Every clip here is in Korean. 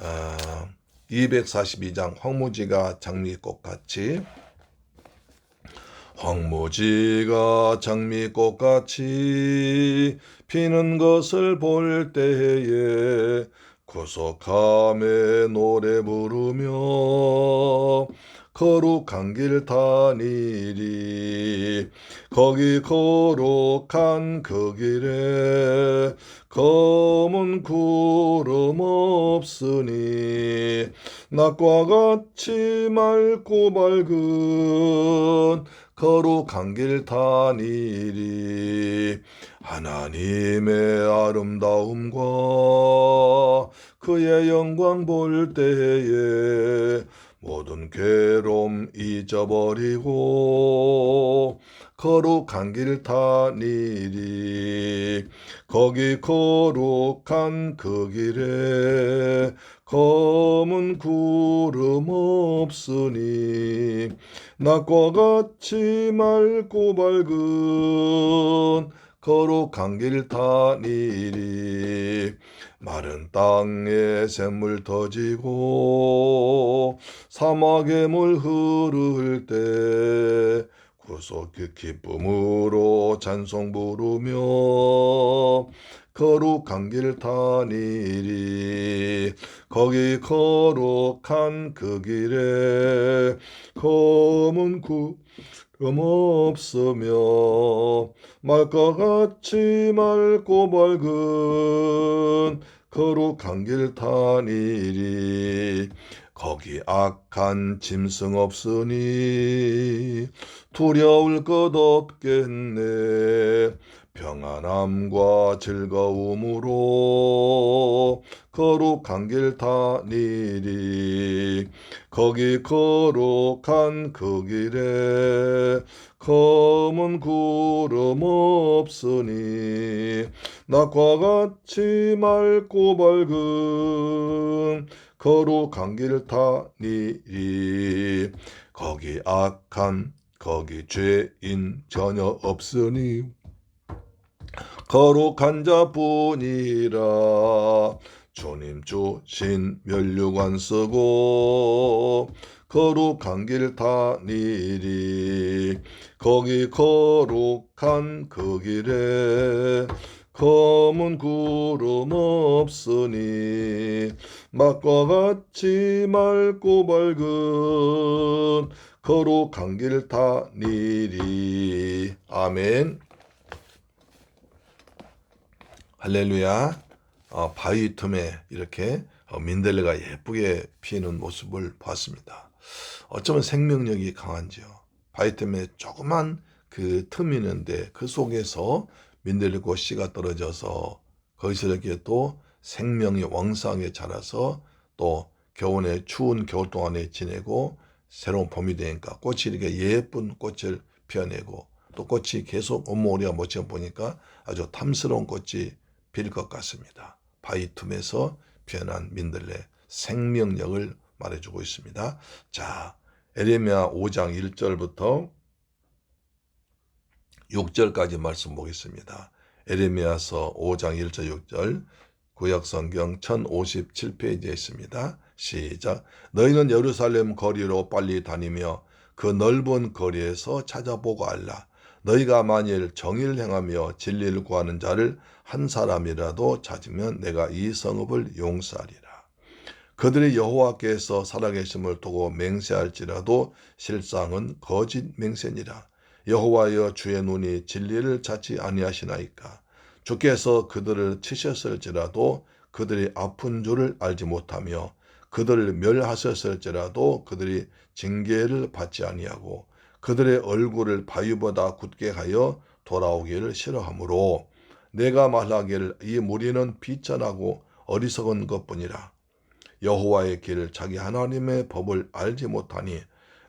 어, 242장 황무지가 장미꽃 같이 황무지가 장미꽃 같이 피는 것을 볼 때에 구속함에 노래 부르며 거룩한 길 다니리. 거기 거룩한 그 길에 검은 구름 없으니 낮과 같이 맑고 밝은 거룩한 길 다니리. 하나님의 아름다움과 그의 영광 볼 때에 모든 괴로움 잊어버리고 거룩한 길 다니리. 거기 거룩한 그 길에 검은 구름 없으니 낮과 같이 맑고 밝은 거룩한 길 다니리. 마른 땅에 샘물 터지고 사막에 물 흐를 때 구속의 기쁨으로 찬송 부르며 거룩한 길 다니리. 거기 거룩한 그 길에 검은 구름 없으며 말과 같이 맑고 밝은 거룩한 길 다니리 거기 악한 짐승 없으니 두려울 것 없겠네. 평안함과 즐거움으로 거룩한 길 다니리. 거기 거룩한 그 길에 검은 구름 없으니 낮과 같이 맑고 밝은 거룩한 길 다니리. 거기 악한 거기 죄인 전혀 없으니 거룩한 자뿐이라. 주님 주신 멸류관 쓰고 거룩한 길 다니리. 거기 거룩한 그 길에 검은 구름 없으니 맛과 같이 맑고 밝은 거룩한 길 다니리 아멘 할렐루야 어, 바위 틈에 이렇게 어, 민들레가 예쁘게 피는 모습을 봤습니다. 어쩌면 생명력이 강한지요. 바위 틈에 조그만 그 틈이 있는데 그 속에서 민들레꽃 씨가 떨어져서 거기서 이렇게 또 생명이 왕성하게 자라서 또 겨울에 추운 겨울 동안에 지내고 새로운 봄이 되니까 꽃이 이렇게 예쁜 꽃을 피어내고 또 꽃이 계속 온몸 우리가 모처럼 보니까 아주 탐스러운 꽃이 필 것 같습니다. 바위 틈에서 피어난 민들레 생명력을 말해주고 있습니다. 자, 에레미야 5장 1절부터 6절까지 말씀 보겠습니다. 에레미야서 5장 1절 6절 구약성경 1057페이지에 있습니다. 시작. 너희는 예루살렘 거리로 빨리 다니며 그 넓은 거리에서 찾아보고 알라. 너희가 만일 정의를 행하며 진리를 구하는 자를 한 사람이라도 찾으면 내가 이 성읍을 용서하리라. 그들이 여호와께서 살아계심을 두고 맹세할지라도 실상은 거짓 맹세니라. 여호와여 주의 눈이 진리를 찾지 아니하시나이까. 주께서 그들을 치셨을지라도 그들이 아픈 줄을 알지 못하며 그들을 멸하셨을지라도 그들이 징계를 받지 아니하고 그들의 얼굴을 바위보다 굳게 하여 돌아오기를 싫어하므로 내가 말하기를 이 무리는 비천하고 어리석은 것뿐이라 여호와의 길 자기 하나님의 법을 알지 못하니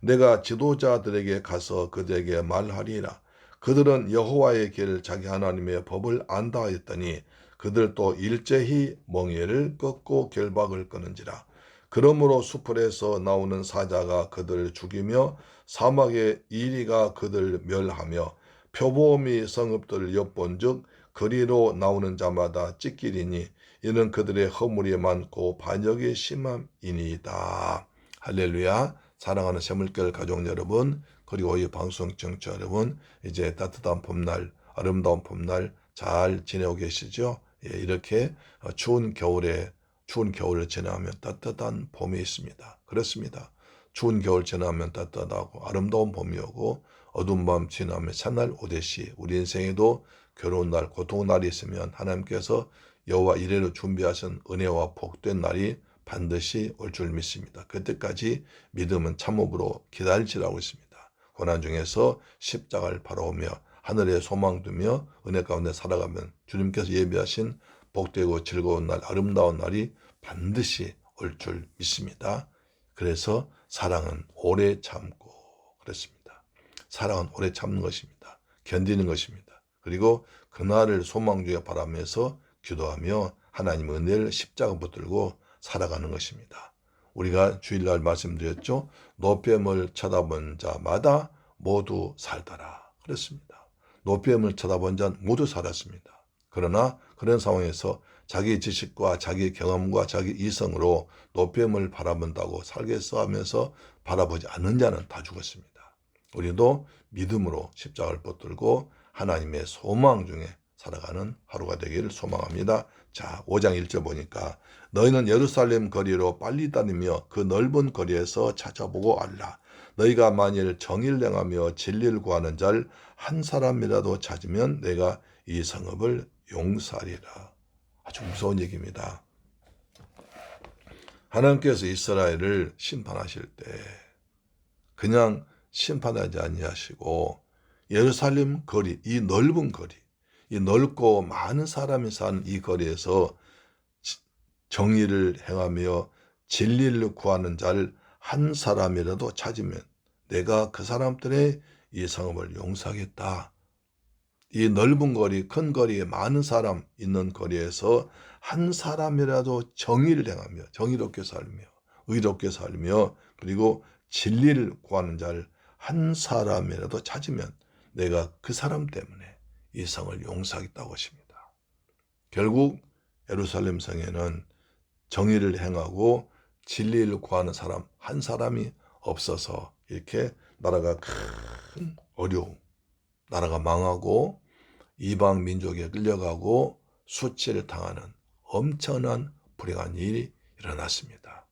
내가 지도자들에게 가서 그들에게 말하리라 그들은 여호와의 길 자기 하나님의 법을 안다 했더니 그들도 일제히 멍에를 꺾고 결박을 끊은지라 그러므로 수풀에서 나오는 사자가 그들을 죽이며 사막의 이리가 그들 멸하며 표보음이 성읍들을 엿본즉 거리로 나오는 자마다 찢기리니 이는 그들의 허물이 많고 반역이 심함이니이다. 할렐루야. 사랑하는 새물결 가족 여러분, 그리고 이 방송 청취자 여러분, 이제 따뜻한 봄날, 아름다운 봄날 잘 지내고 계시죠? 예, 이렇게 추운 겨울에 추운 겨울을 지나면 따뜻한 봄이 있습니다. 그렇습니다. 추운 겨울 지나면 따뜻하고 아름다운 봄이 오고 어두운 밤 지나면 찬날 오듯이 우리 인생에도 괴로운 날, 고통 날이 있으면 하나님께서 여호와 이래로 준비하신 은혜와 복된 날이 반드시 올 줄 믿습니다. 그때까지 믿음은 참음으로 기다릴지라고 있습니다. 고난 중에서 십자가를 바라오며 하늘에 소망 두며 은혜 가운데 살아가면 주님께서 예비하신 복되고 즐거운 날, 아름다운 날이 반드시 올 줄 믿습니다. 그래서 사랑은 오래 참고 그랬습니다. 사랑은 오래 참는 것입니다. 견디는 것입니다. 그리고 그날을 소망 중에 바라면서 기도하며 하나님의 은혜를 십자가 붙들고 살아가는 것입니다. 우리가 주일날 말씀드렸죠. 노뱀을 쳐다본 자마다 모두 살더라. 그랬습니다. 노뱀을 쳐다본 자는 모두 살았습니다. 그러나 그런 상황에서 자기 지식과 자기 경험과 자기 이성으로 노뱀을 바라본다고 살겠어 하면서 바라보지 않는 자는 다 죽었습니다. 우리도 믿음으로 십자가를 붙들고 하나님의 소망 중에 살아가는 하루가 되기를 소망합니다. 자, 5장 1절 보니까 너희는 예루살렘 거리로 빨리 다니며 그 넓은 거리에서 찾아보고 알라. 너희가 만일 정의를 행하며 진리를 구하는 자를 한 사람이라도 찾으면 내가 이 성읍을 용서하리라. 아주 무서운 얘기입니다. 하나님께서 이스라엘을 심판하실 때 그냥 심판하지 아니하시고 예루살렘 거리, 이 넓은 거리, 이 넓고 많은 사람이 사는 이 거리에서 정의를 행하며 진리를 구하는 자를 한 사람이라도 찾으면 내가 그 사람들의 이 성읍을 용서하겠다. 이 넓은 거리, 큰 거리에 많은 사람 있는 거리에서 한 사람이라도 정의를 행하며 정의롭게 살며 의롭게 살며 그리고 진리를 구하는 자를 한 사람이라도 찾으면 내가 그 사람 때문에 이 성을 용서하겠다고 하십니다. 결국 예루살렘 성에는 정의를 행하고 진리를 구하는 사람 한 사람이 없어서 이렇게 나라가 큰 어려움, 나라가 망하고 이방 민족에 끌려가고 수치를 당하는 엄청난 불행한 일이 일어났습니다.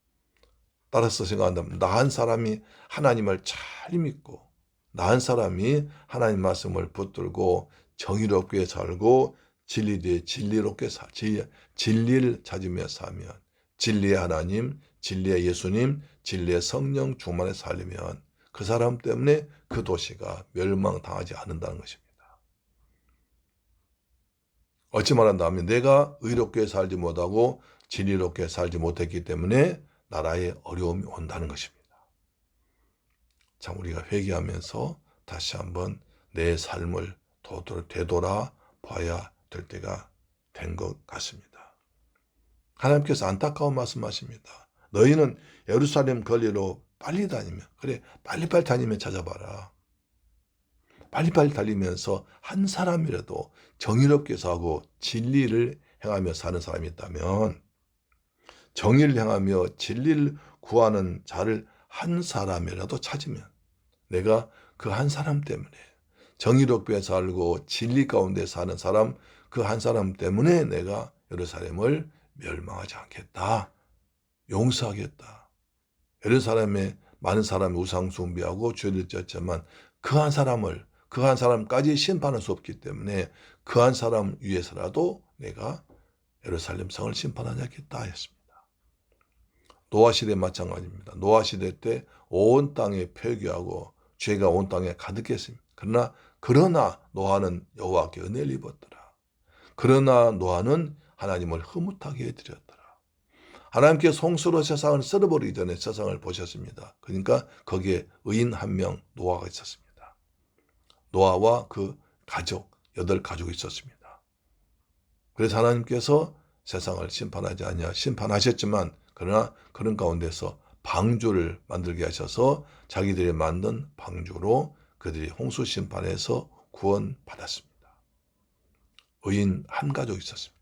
따라서 생각한다면 나 한 사람이 하나님을 잘 믿고 나 한 사람이 하나님 말씀을 붙들고 정의롭게 살고 진리되 진리롭게 사, 진리를 찾으며 살면 진리의 하나님, 진리의 예수님, 진리의 성령 충만에 살리면 그 사람 때문에 그 도시가 멸망당하지 않는다는 것입니다. 어찌 말한다면 내가 의롭게 살지 못하고 진리롭게 살지 못했기 때문에 나라에 어려움이 온다는 것입니다. 참 우리가 회개하면서 다시 한번 내 삶을 되돌아 봐야 될 때가 된 것 같습니다. 하나님께서 안타까운 말씀하십니다. 너희는 예루살렘 거리로 빨리 다니면 그래 빨리빨리 다니면 찾아봐라. 빨리빨리 달리면서 한 사람이라도 정의롭게 사고 진리를 행하며 사는 사람이 있다면 정의를 행하며 진리를 구하는 자를 한 사람이라도 찾으면 내가 그 한 사람 때문에 정의롭게 살고 진리 가운데 사는 사람 그 한 사람 때문에 내가 예루살렘을 멸망하지 않겠다. 용서하겠다. 예루살렘에 많은 사람이 우상 숭배하고 죄를 졌지만 그 한 사람을 그 한 사람까지 심판할 수 없기 때문에 그 한 사람 위해서라도 내가 예루살렘 성을 심판하지 않겠다 했습니다. 노아 시대 마찬가지입니다. 노아 시대 때 온 땅에 폐교하고 죄가 온 땅에 가득했습니다. 그러나 그러나 노아는 여호와께 은혜를 입었더라. 그러나 노아는 하나님을 흐뭇하게 해드렸더라. 하나님께 송수로 세상을 썰어버리기 전에 세상을 보셨습니다. 그러니까 거기에 의인 한 명 노아가 있었습니다. 노아와 그 가족 여덟 가족이 있었습니다. 그래서 하나님께서 세상을 심판하지 않냐 심판하셨지만 그러나 그런 가운데서 방주를 만들게 하셔서 자기들이 만든 방주로 그들이 홍수 심판에서 구원받았습니다. 의인 한 가족 있었습니다.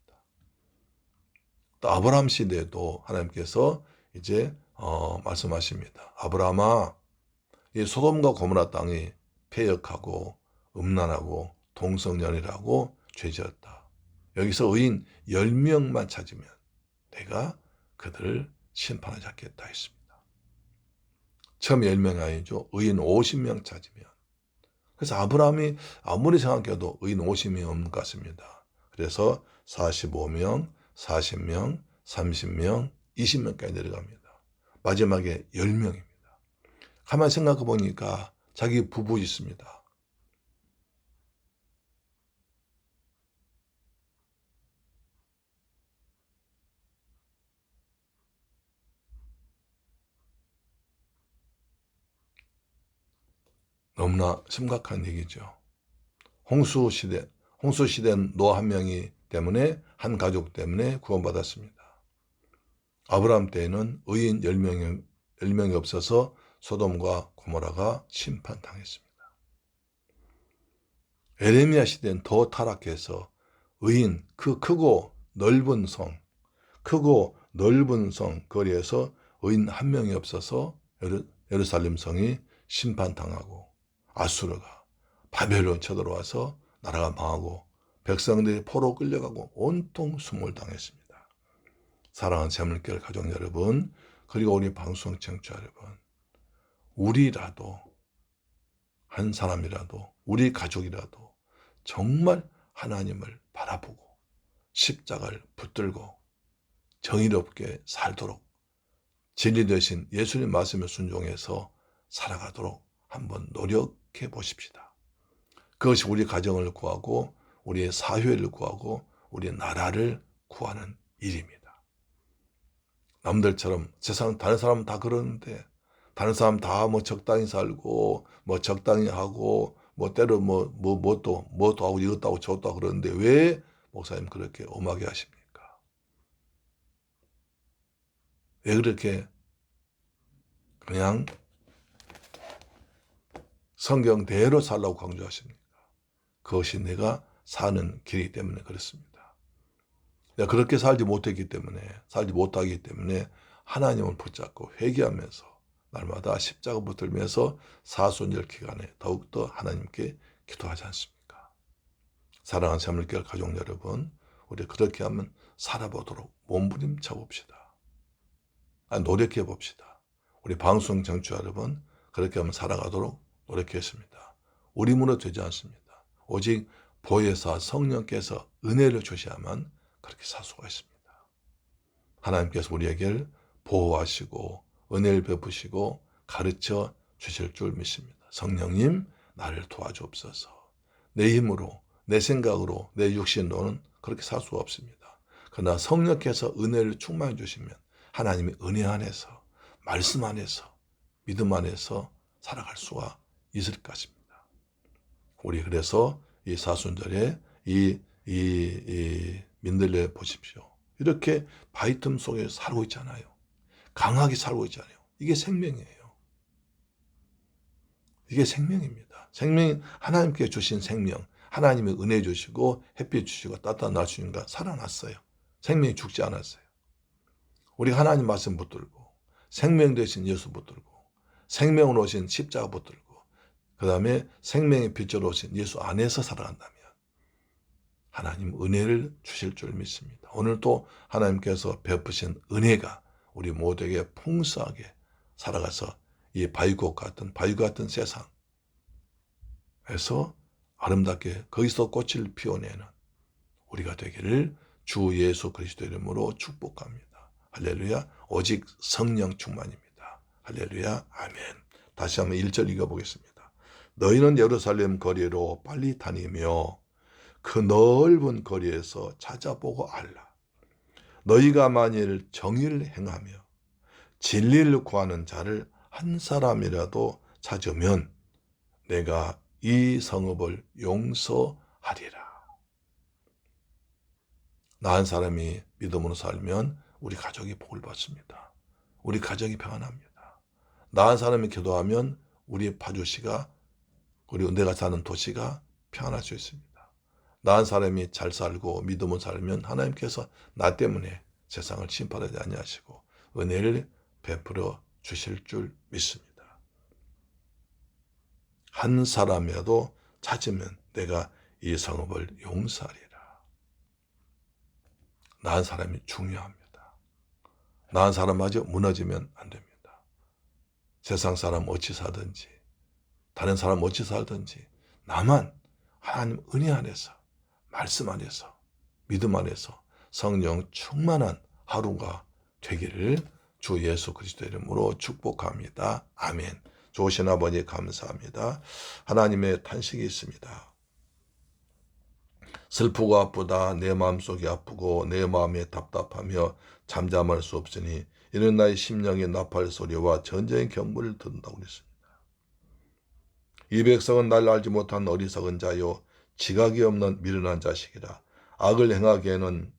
또 아브라함 시대에도 하나님께서 이제 어, 말씀하십니다. 아브라함아, 이 소돔과 고모라 땅이 폐역하고 음란하고 동성연이라고 죄지었다. 여기서 의인 10명만 찾으면 내가 그들을 심판하지 않겠다 했습니다. 처음 10명이 아니죠. 의인 50명 찾으면. 그래서 아브라함이 아무리 생각해도 50명이 없는 것 같습니다. 그래서 45명, 40명, 30명, 20명까지 내려갑니다. 마지막에 10명입니다. 가만히 생각해 보니까 자기 부부 있습니다. 너무나 심각한 얘기죠. 홍수 시대, 홍수 시대는 노아 한 명이 때문에 한 가족 때문에 구원받았습니다. 아브라함 때에는 의인 10명이, 10명이 없어서 소돔과 고모라가 심판당했습니다. 에레미야 시대는 더 타락해서 의인 그 크고 넓은 성, 크고 넓은 성 거리에서 의인 한 명이 없어서 예루살렘 성이 심판당하고 아수르가 바벨론 쳐들어와서 나라가 망하고 백성들이 포로 끌려가고 온통 수몰 당했습니다. 사랑하는 재물결 가족 여러분, 그리고 우리 방송 청취자 여러분, 우리라도 한 사람이라도 우리 가족이라도 정말 하나님을 바라보고 십자가를 붙들고 정의롭게 살도록 진리 되신 예수님 말씀에 순종해서 살아가도록 한번 노력해 보십시다. 그것이 우리 가정을 구하고 우리의 사회를 구하고 우리의 나라를 구하는 일입니다. 남들처럼 세상 다른 사람은 다 그러는데 다른 사람 다 뭐 적당히 살고 뭐 적당히 하고 뭐 때로 뭐 뭐 뭐또 뭐도 하고 이것도 하고 저것도 하고 그러는데 왜 목사님 그렇게 엄하게 하십니까? 왜 그렇게 그냥 성경대로 살라고 강조하십니까? 그것이 내가 사는 길이기 때문에 그렇습니다. 내가 그렇게 살지 못했기 때문에, 살지 못하기 때문에 하나님을 붙잡고 회개하면서 날마다 십자가 붙들면서 사순절 기간에 더욱더 하나님께 기도하지 않습니까? 사랑하는 새물결 가족 여러분, 우리 그렇게 하면 살아보도록 몸부림쳐 봅시다. 아, 노력해 봅시다. 우리 방송 정치 여러분, 그렇게 하면 살아가도록 노력했습니다. 우리 문으로 되지 않습니다. 오직 보혜사 성령께서 은혜를 주셔야만 그렇게 살 수가 있습니다. 하나님께서 우리에게 보호하시고 은혜를 베푸시고 가르쳐 주실 줄 믿습니다. 성령님 나를 도와주옵소서. 내 힘으로 내 생각으로 내 육신으로는 그렇게 살 수가 없습니다. 그러나 성령께서 은혜를 충만해 주시면 하나님의 은혜 안에서 말씀 안에서 믿음 안에서 살아갈 수가 있을 것입니다. 우리 그래서 이 사순절에 이, 이, 이 민들레 보십시오. 이렇게 바위 틈 속에 살고 있잖아요. 강하게 살고 있잖아요. 이게 생명이에요. 이게 생명입니다. 생명, 하나님께 주신 생명, 하나님의 은혜 주시고 햇빛 주시고 따뜻한 날 주니까 살아났어요. 생명이 죽지 않았어요. 우리 하나님 말씀 붙들고 생명 되신 예수 붙들고 생명으로 오신 십자가 붙들고 그 다음에 생명의 빛으로 오신 예수 안에서 살아간다면 하나님 은혜를 주실 줄 믿습니다. 오늘 또 하나님께서 베푸신 은혜가 우리 모두에게 풍성하게 살아가서 이 바위꽃 같은 바위 같은 세상에서 아름답게 거기서 꽃을 피워내는 우리가 되기를 주 예수 그리스도 이름으로 축복합니다. 할렐루야. 오직 성령 충만입니다. 할렐루야. 아멘. 다시 한번 1절 읽어보겠습니다. 너희는 예루살렘 거리로 빨리 다니며 그 넓은 거리에서 찾아보고 알라. 너희가 만일 정의를 행하며 진리를 구하는 자를 한 사람이라도 찾으면 내가 이 성읍을 용서하리라. 나 한 사람이 믿음으로 살면 우리 가족이 복을 받습니다. 우리 가정이 평안합니다. 나 한 사람이 기도하면 우리 파주시가 그리고 내가 사는 도시가 평안할 수 있습니다. 나한 사람이 잘 살고 믿음으로 살면 하나님께서 나 때문에 세상을 심판하지 아니하시고 은혜를 베풀어 주실 줄 믿습니다. 한 사람이라도 찾으면 내가 이 성읍을 용서하리라. 나 한 사람이 중요합니다. 나 한 사람마저 무너지면 안 됩니다. 세상 사람 어찌 사든지 다른 사람 어찌 살든지 나만 하나님 은혜 안에서 말씀 안에서 믿음 안에서 성령 충만한 하루가 되기를 주 예수 그리스도 이름으로 축복합니다. 아멘. 좋으신 아버지 감사합니다. 하나님의 탄식이 있습니다. 슬프고 아프다 내 마음속이 아프고 내 마음이 답답하며 잠잠할 수 없으니 이런 나의 심령의 나팔 소리와 전쟁의 경보를 듣는다고 그랬습니다. 이 백성은 날 알지 못한 어리석은 자요 지각이 없는 미련한 자식이라 악을 행하기에는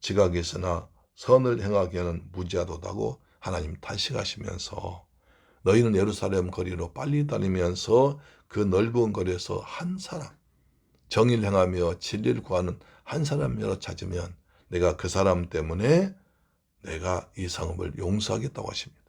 지각이 있으나 선을 행하기에는 무지하도다고 하나님 탄식하시면서 너희는 예루살렘 거리로 빨리 다니면서 그 넓은 거리에서 한 사람 정의를 행하며 진리를 구하는 한 사람이라 찾으면 내가 그 사람 때문에 내가 이 성읍을 용서하겠다고 하십니다.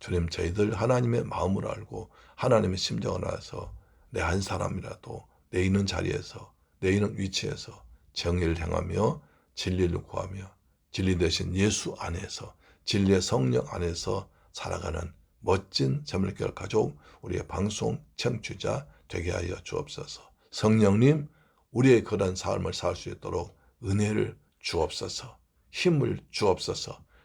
주님 저희들 하나님의 마음을 알고 하나님의 심정을 알아서 내 한 사람이라도 내 있는 자리에서 내 있는 위치에서 정의를 행하며 진리를 구하며 진리 대신 예수 안에서 진리의 성령 안에서 살아가는 멋진 저물결 가족 우리의 방송 청취자 되게 하여 주옵소서. 성령님 우리의 그런 삶을 살 수 있도록 은혜를 주옵소서. 힘을 주옵소서.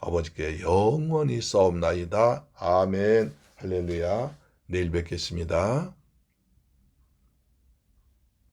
아버지께 영원히 싸움나이다. 아멘. 할렐루야. 내일 뵙겠습니다.